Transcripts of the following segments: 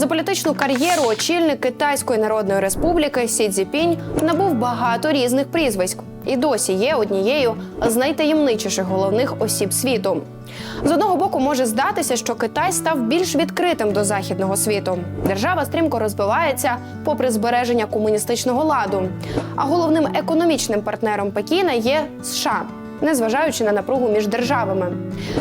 За політичну кар'єру очільник Китайської Народної Республіки Сі Цзіпінь набув багато різних прізвиськ і досі є однією з найтаємничіших головних осіб світу. З одного боку може здатися, що Китай став більш відкритим до західного світу. Держава стрімко розвивається попри збереження комуністичного ладу. А головним економічним партнером Пекіна є США. Незважаючи на напругу між державами,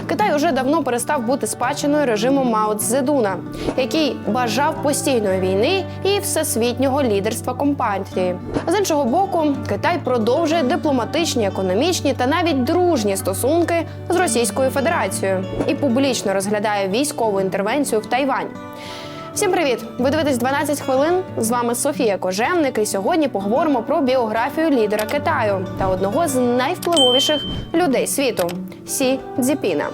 Китай уже давно перестав бути спадщиною режиму Мао Цзедуна, який бажав постійної війни і всесвітнього лідерства компартії. З іншого боку, Китай продовжує дипломатичні, економічні та навіть дружні стосунки з Російською Федерацією і публічно розглядає військову інтервенцію в Тайвань. Всім привіт! Ви дивитесь 12 хвилин. З вами Софія Кожевник. І сьогодні поговоримо про біографію лідера Китаю та одного з найвпливовіших людей світу Сі Цзіпіна.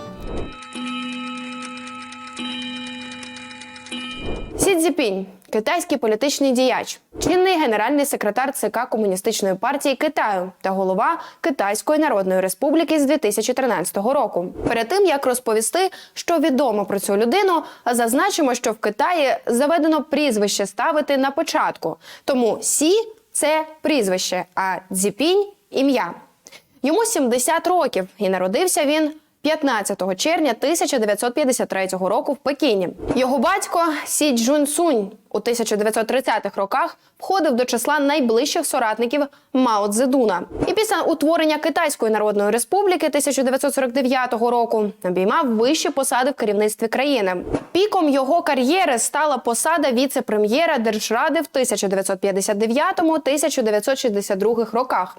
Сі Цзіпінь – китайський політичний діяч, чинний генеральний секретар ЦК Комуністичної партії Китаю та голова Китайської Народної Республіки з 2013 року. Перед тим як розповісти, що відомо про цю людину, зазначимо, що в Китаї заведено прізвище ставити на початку. Тому Сі це прізвище, а Цзіпінь – ім'я. Йому 70 років, і народився він 15 червня 1953 року в Пекіні. Його батько Сі Чжун Сунь у 1930-х роках входив до числа найближчих соратників Мао Цзедуна. І після утворення Китайської Народної Республіки 1949 року обіймав вищі посади в керівництві країни. Піком його кар'єри стала посада віце-прем'єра Держради в 1959-1962 роках.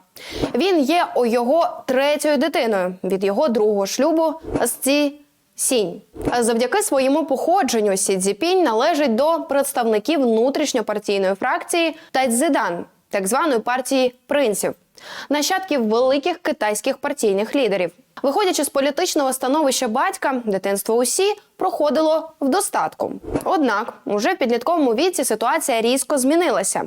Він є його третьою дитиною від його другого шлюбу з Ці Сінь. Завдяки своєму походженню Сі Цзіпінь належить до представників внутрішньопартійної фракції Тайцзидан, так званої партії принців, нащадків великих китайських партійних лідерів. Виходячи з політичного становища батька, дитинство усі проходило в достатку. Однак, уже в підлітковому віці ситуація різко змінилася.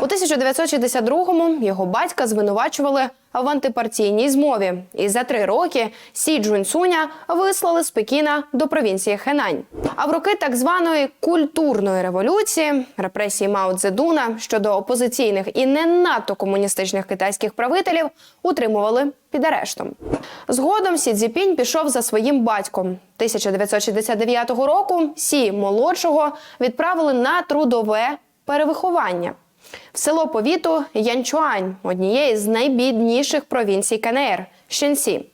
У 1962-му його батька звинувачували в антипартійній змові, і за три роки Сі Джунсуня вислали з Пекіна до провінції Хенань. А в роки так званої культурної революції, репресії Мао Цзедуна щодо опозиційних і не надто комуністичних китайських правителів утримували під арештом. Згодом Сі Цзіпінь пішов за своїм батьком. 1969 року Сі молодшого відправили на трудове перевиховання в село повіту Янчуань, однієї з найбідніших провінцій КНР Щенсі.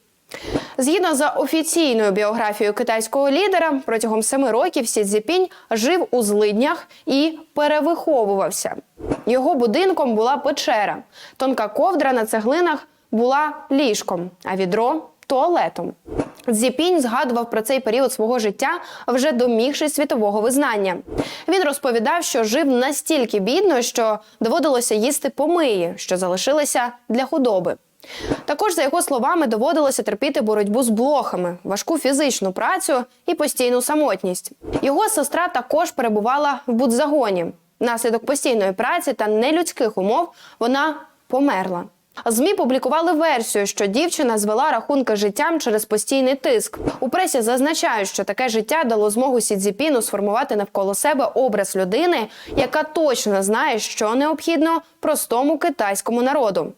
Згідно за офіційною біографією китайського лідера, протягом семи років Сі Цзіпінь жив у злиднях і перевиховувався. Його будинком була печера, тонка ковдра на цеглинах була ліжком, а відро туалетом. Зіпінь згадував про цей період свого життя, вже домігши світового визнання. Він розповідав, що жив настільки бідно, що доводилося їсти помиї, що залишилися для худоби. Також, за його словами, доводилося терпіти боротьбу з блохами, важку фізичну працю і постійну самотність. Його сестра також перебувала в будзагоні. Внаслідок постійної праці та нелюдських умов вона померла. ЗМІ публікували версію, що дівчина звела рахунки життям через постійний тиск. У пресі зазначають, що таке життя дало змогу Сідзіпіну сформувати навколо себе образ людини, яка точно знає, що необхідно простому китайському народу.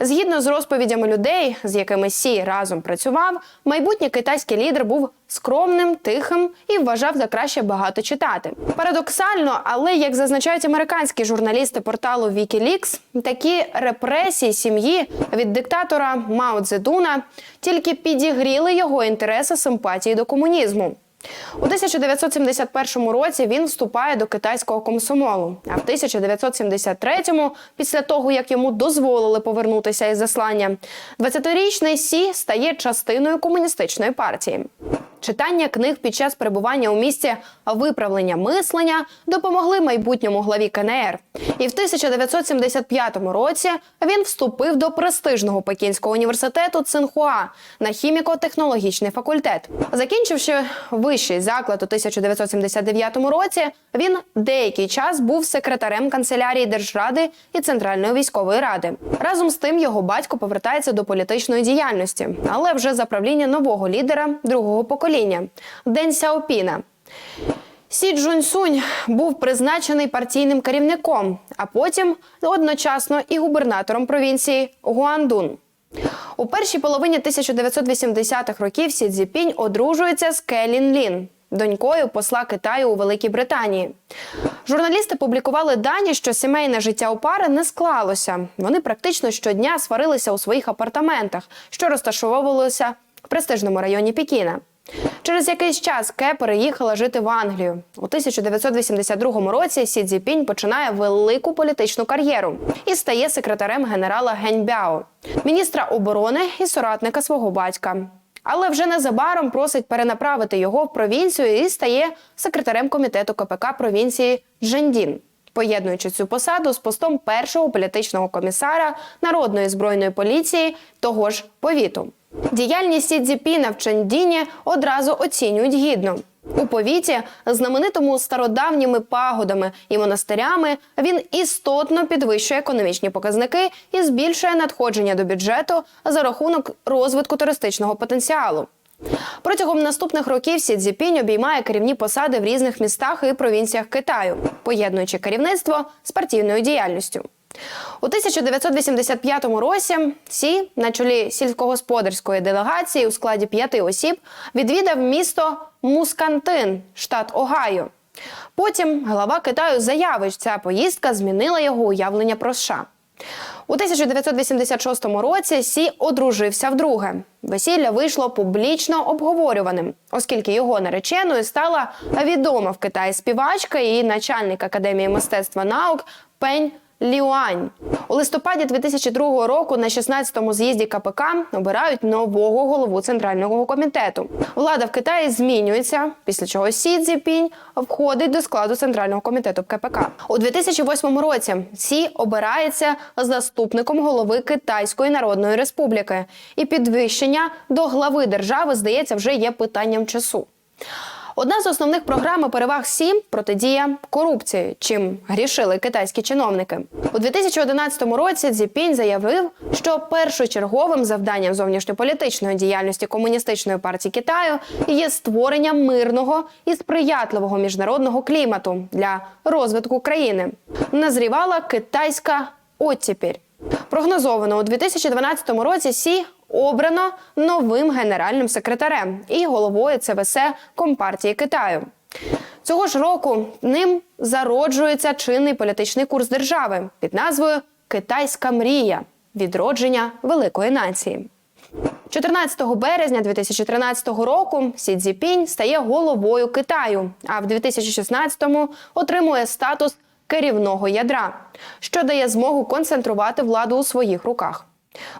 Згідно з розповідями людей, з якими Сі разом працював, майбутній китайський лідер був скромним, тихим і вважав за краще багато читати. Парадоксально, але як зазначають американські журналісти порталу Wikileaks, такі репресії сім'ї від диктатора Мао Цзедуна тільки підігріли його інтереси симпатії до комунізму. У 1971 році він вступає до китайського комсомолу. А в 1973-му, після того як йому дозволили повернутися із заслання, 20-річний Сі стає частиною комуністичної партії. Читання книг під час перебування у місці виправлення мислення допомогли майбутньому главі КНР. І в 1975 році він вступив до престижного пекінського університету Цинхуа на хіміко-технологічний факультет. Закінчивши вищий заклад у 1979 році, він деякий час був секретарем канцелярії Держради і Центральної військової ради. Разом з тим його батько повертається до політичної діяльності, але вже за правління нового лідера другого покоління Ден Сяопіна. Сі Джунсунь був призначений партійним керівником, а потім одночасно і губернатором провінції Гуандун. У першій половині 1980-х років Сі Цзіпінь одружується з Келін Лін, донькою посла Китаю у Великій Британії. Журналісти публікували дані, що сімейне життя у пари не склалося. Вони практично щодня сварилися у своїх апартаментах, що розташовувалися в престижному районі Пекіна. Через якийсь час Ке переїхала жити в Англію. У 1982 році Сі Цзіпінь починає велику політичну кар'єру і стає секретарем генерала Геньбяо, міністра оборони і соратника свого батька. Але вже незабаром просить перенаправити його в провінцію і стає секретарем комітету КПК провінції Джендін, поєднуючи цю посаду з постом першого політичного комісара народної збройної поліції того ж повіту. Діяльність Сі Цзіпіна в Чендіні одразу оцінюють гідно. У повіті, знаменитому стародавніми пагодами і монастирями, він істотно підвищує економічні показники і збільшує надходження до бюджету за рахунок розвитку туристичного потенціалу. Протягом наступних років Сі Цзіпінь обіймає керівні посади в різних містах і провінціях Китаю, поєднуючи керівництво з партійною діяльністю. У 1985 році Сі на чолі сільськогосподарської делегації у складі п'яти осіб відвідав місто Мускантин, штат Огайо. Потім глава Китаю заявить, ця поїздка змінила його уявлення про США. У 1986 році Сі одружився вдруге. Весілля вийшло публічно обговорюваним, оскільки його нареченою стала відома в Китаї співачка і начальник академії мистецтва наук Пень Ліуань. У листопаді 2002 року на 16-му з'їзді КПК обирають нового голову центрального комітету. Влада в Китаї змінюється, після чого Сі Цзіпінь входить до складу центрального комітету КПК. У 2008 році Сі обирається заступником голови Китайської Народної Республіки, і підвищення до глави держави здається вже є питанням часу. Одна з основних програм переваг Сі протидія корупції, чим грішили китайські чиновники. У 2011 році Цзіпінь заявив, що першочерговим завданням зовнішньополітичної діяльності комуністичної партії Китаю є створення мирного і сприятливого міжнародного клімату для розвитку країни. Назрівала китайська оттіпір. Прогнозовано у 2012 році Сі обрано новим генеральним секретарем і головою ЦВС Компартії Китаю. Цього ж року ним зароджується чинний політичний курс держави під назвою Китайська мрія відродження великої нації. 14 березня 2013 року Сі Цзіпінь стає головою Китаю, а в 2016-му отримує статус керівного ядра, що дає змогу концентрувати владу у своїх руках.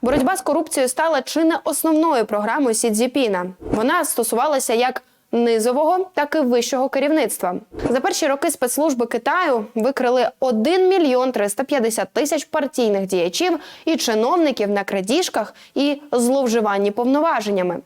Боротьба з корупцією стала чи не основною програмою Сі Цзіпіна. Вона стосувалася як низового, так і вищого керівництва. За перші роки спецслужби Китаю викрили 1 мільйон 350 тисяч партійних діячів і чиновників на крадіжках і зловживанні повноваженнями.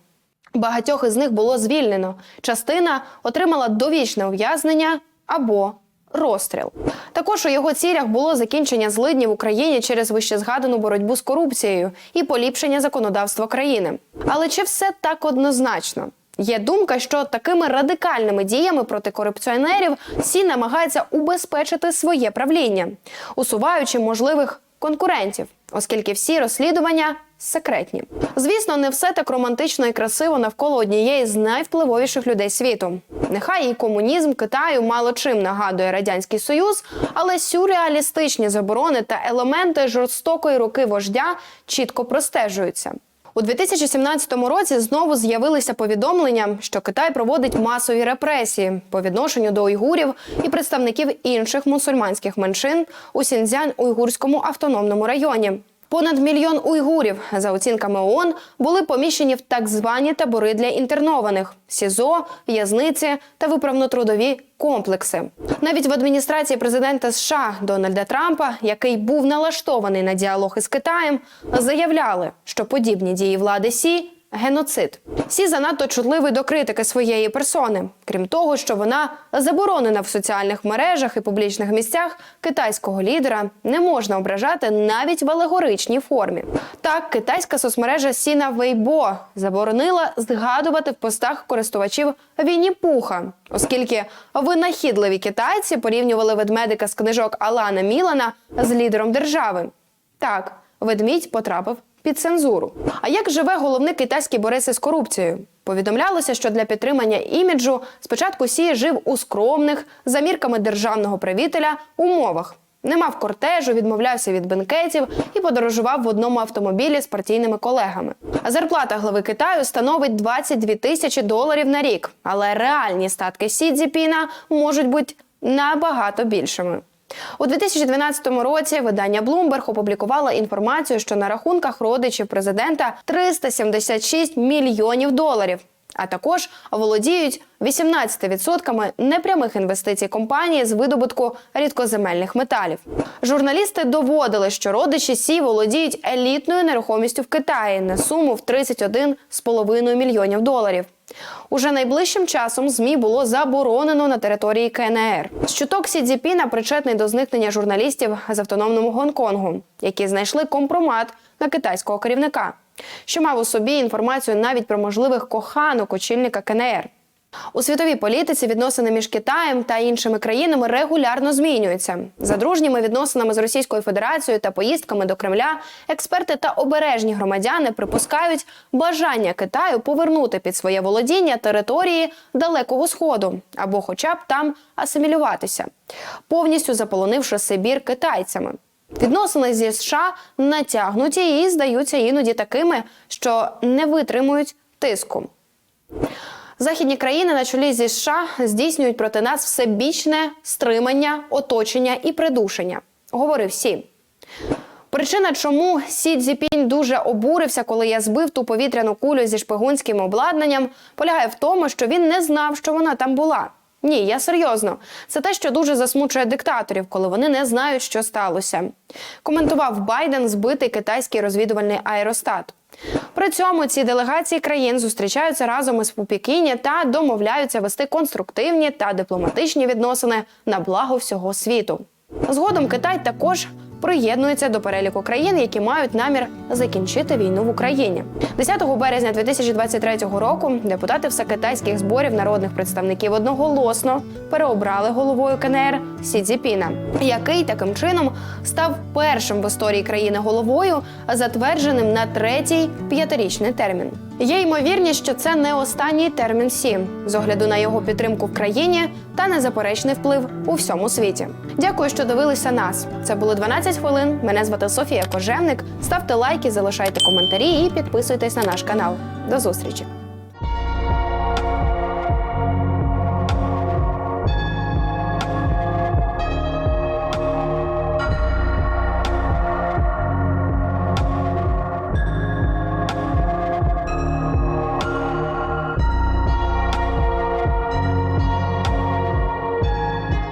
Багатьох із них було звільнено. Частина отримала довічне ув'язнення або розстріл. Також у його цілях було закінчення злиднів в Україні через вищезгадану боротьбу з корупцією і поліпшення законодавства країни. Але чи все так однозначно? Є думка, що такими радикальними діями проти корупціонерів Сі намагається убезпечити своє правління, усуваючи можливих конкурентів, оскільки всі розслідування секретні. Звісно, не все так романтично і красиво навколо однієї з найвпливовіших людей світу. Нехай і комунізм Китаю мало чим нагадує радянський союз, але сюрреалістичні заборони та елементи жорстокої руки вождя чітко простежуються. У 2017 році знову з'явилися повідомлення, що Китай проводить масові репресії по відношенню до уйгурів і представників інших мусульманських меншин у Сіньцзянь-Уйгурському автономному районі. Понад мільйон уйгурів, за оцінками ООН, були поміщені в так звані табори для інтернованих СІЗО, в'язниці та виправно-трудові комплекси. Навіть в адміністрації президента США Дональда Трампа, який був налаштований на діалог із Китаєм, заявляли, що подібні дії влади Сі геноцид. Сі занадто чутливий до критики своєї персони. Крім того, що вона заборонена в соціальних мережах і публічних місцях, китайського лідера не можна ображати навіть в алегоричній формі. Так, китайська соцмережа Сіна Вейбо заборонила згадувати в постах користувачів Вінні Пуха, оскільки винахідливі китайці порівнювали ведмедика з книжок Алана Мілана з лідером держави. Так, ведмідь потрапив під цензуру. А як живе головний китайський борець із корупцією? Повідомлялося, що для підтримання іміджу спочатку Сі жив у скромних, за мірками державного правителя, умовах. Не мав кортежу, відмовлявся від бенкетів і подорожував в одному автомобілі з партійними колегами. А зарплата глави Китаю становить 22 тисячі доларів на рік. Але реальні статки Сі Цзіпіна можуть бути набагато більшими. У 2012 році видання Bloomberg опублікувало інформацію, що на рахунках родичів президента 376 мільйонів доларів. А також володіють 18% непрямих інвестицій компанії з видобутку рідкоземельних металів. Журналісти доводили, що родичі Сі володіють елітною нерухомістю в Китаї на суму в 31,5 мільйонів доларів. Уже найближчим часом змі було заборонено на території КНР. Щуток Сі Цзіпіна причетний до зникнення журналістів з автономного Гонконгу, які знайшли компромат на китайського керівника, що мав у собі інформацію навіть про можливих коханок очільника КНР. У світовій політиці відносини між Китаєм та іншими країнами регулярно змінюються. За дружніми відносинами з Російською Федерацією та поїздками до Кремля експерти та обережні громадяни припускають бажання Китаю повернути під своє володіння території Далекого Сходу або, хоча б там асимілюватися, повністю заполонивши Сибір китайцями. Відносини зі США натягнуті і здаються іноді такими, що не витримують тиску. Західні країни на чолі зі США здійснюють проти нас всебічне стримання, оточення і придушення, говорив Сі. Причина, чому Сі Цзіпінь дуже обурився, коли я збив ту повітряну кулю зі шпигунським обладнанням, полягає в тому, що він не знав, що вона там була. Ні, я серйозно. Це те, що дуже засмучує диктаторів, коли вони не знають, що сталося. Коментував Байден збитий китайський розвідувальний аеростат. При цьому ці делегації країн зустрічаються разом із у та домовляються вести конструктивні та дипломатичні відносини на благо всього світу. Згодом Китай також приєднується до переліку країн, які мають намір закінчити війну в Україні. 10 березня 2023 року депутати всекитайських зборів народних представників одноголосно переобрали головою КНР Сі Цзіпіна, який таким чином став першим в історії країни головою, затвердженим на третій п'ятирічний термін. Є ймовірність, що це не останній термін Сі, з огляду на його підтримку в країні та незаперечний вплив у всьому світі. Дякую, що дивилися нас. Це було 12 хвилин. Мене звати Софія Кожевник. Ставте лайки, залишайте коментарі і підписуйтесь на наш канал. До зустрічі!